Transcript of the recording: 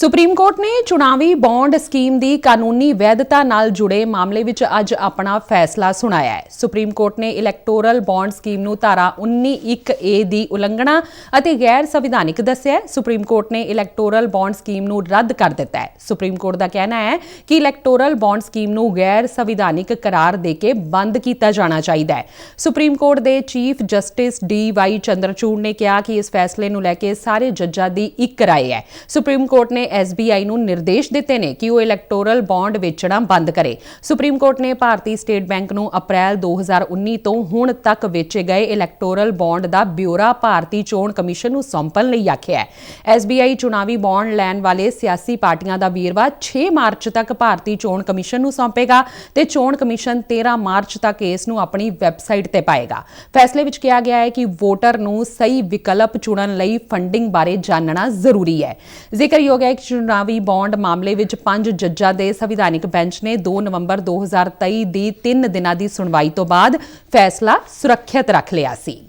Supreme court ਨੇ ਚੁਣਾਵੀ bond scheme ਦੀ ਕਾਨੂੰਨੀ ਵੈਧਤਾ ਨਾਲ ਜੁੜੇ ਮਾਮਲੇ ਵਿੱਚ ਅੱਜ ਆਪਣਾ ਫੈਸਲਾ ਸੁਣਾਇਆ ਹੈ। ਸੁਪਰੀਮ ਕੋਰਟ ਨੇ ਇਲੈਕਟੋਰਲ ਬੌਂਡ ਸਕੀਮ ਨੂੰ ਧਾਰਾ 19(1)A ਦੀ ਉਲੰਘਣਾ ਅਤੇ ਗੈਰ ਸੰਵਿਧਾਨਿਕ ਦੱਸਿਆ ਸੁਪਰੀਮ ਕੋਰਟ ਨੇ ਇਲੈਕਟੋਰਲ ਬੌਂਡ ਸਕੀਮ ਨੂੰ ਰੱਦ ਕਰ ਦਿੱਤਾ ਹੈ। ਸੁਪਰੀਮ ਕੋਰਟ ਦਾ ਕਹਿਣਾ ਹੈ ਕਿ ਇਲੈਕਟੋਰਲ ਬੌਂਡ ਸਕੀਮ ਨੂੰ ਗੈਰ ਸੰਵਿਧਾਨਿਕ ਕਰਾਰ ਦੇ ਕੇ ਬੰਦ ਕੀਤਾ ਜਾਣਾ ਚਾਹੀਦਾ ਹੈ। ਸੁਪਰੀਮ ਕੋਰਟ ਦੇ chief justice D Y Chandrachud ਨੇ ਕਿਹਾ ਕਿ ਇਸ ਫੈਸਲੇ ਨੂੰ ਲੈ ਕੇ ਸਾਰੇ ਜੱਜਾਂ ਦੀ ਇੱਕ ਰਾਏ ਹੈ। ਸੁਪਰੀਮ ਕੋਰਟ ਨੇ ਐਸਬੀਆਈ ਨੂੰ ਨਿਰਦੇਸ਼ ਦਿੱਤੇ ਨੇ ਕਿ ਉਹ ਇਲੈਕਟੋਰਲ ਬੌਂਡ ਵੇਚਣਾ ਬੰਦ ਕਰੇ। ਸੁਪਰੀਮ ਕੋਰਟ ਨੇ ਭਾਰਤੀ ਸਟੇਟ ਬੈਂਕ ਨੂੰ ਅਪ੍ਰੈਲ 2019 ਤੋਂ ਹੁਣ ਤੱਕ ਵੇਚੇ ਗਏ ਇਲੈਕਟੋਰਲ ਬੌਂਡ ਦਾ ਬਿਊਰਾ ਭਾਰਤੀ ਚੋਣ ਕਮਿਸ਼ਨ ਨੂੰ ਸੌਂਪਣ ਲਈ ਆਖਿਆ ਹੈ। ਐਸਬੀਆਈ ਚੁਣਾਵੀ ਬੌਂਡ ਲੈਣ ਵਾਲੇ ਸਿਆਸੀ ਪਾਰਟੀਆਂ ਦਾ ਵੀਰਵਾ 6 ਮਾਰਚ ਤੱਕ ਭਾਰਤੀ ਚੋਣ ਕਮਿਸ਼ਨ ਨੂੰ ਸੌਂਪੇਗਾ ਤੇ ਚੋਣ ਕਮਿਸ਼ਨ 13 ਮਾਰਚ ਤੱਕ ਇਸ ਨੂੰ ਆਪਣੀ ਵੈਬਸਾਈਟ ਤੇ ਪਾਏਗਾ। ਫੈਸਲੇ ਵਿੱਚ ਕਿਹਾ ਗਿਆ ਹੈ ਕਿ ਵੋਟਰ ਨੂੰ ਸਹੀ ਵਿਕਲਪ ਚੁਣਨ ਲਈ ਫੰਡਿੰਗ ਬਾਰੇ ਜਾਣਨਾ ਜ਼ਰੂਰੀ ਹੈ। ਜ਼ਿਕਰਯੋਗ ਹੈ ਕਿ ਚੁਣਾਵੀ ਬੌਂਡ ਮਾਮਲੇ ਵਿੱਚ ਪੰਜ ਜੱਜਾਂ ਦੇ ਸੰਵਿਧਾਨਿਕ ਬੈਂਚ ਨੇ 2 ਨਵੰਬਰ 2023 ਦੀ 3 ਦਿਨਾਂ ਦੀ ਸੁਣਵਾਈ ਤੋਂ ਬਾਅਦ ਫੈਸਲਾ ਸੁਰੱਖਿਅਤ ਰੱਖ ਲਿਆ ਸੀ।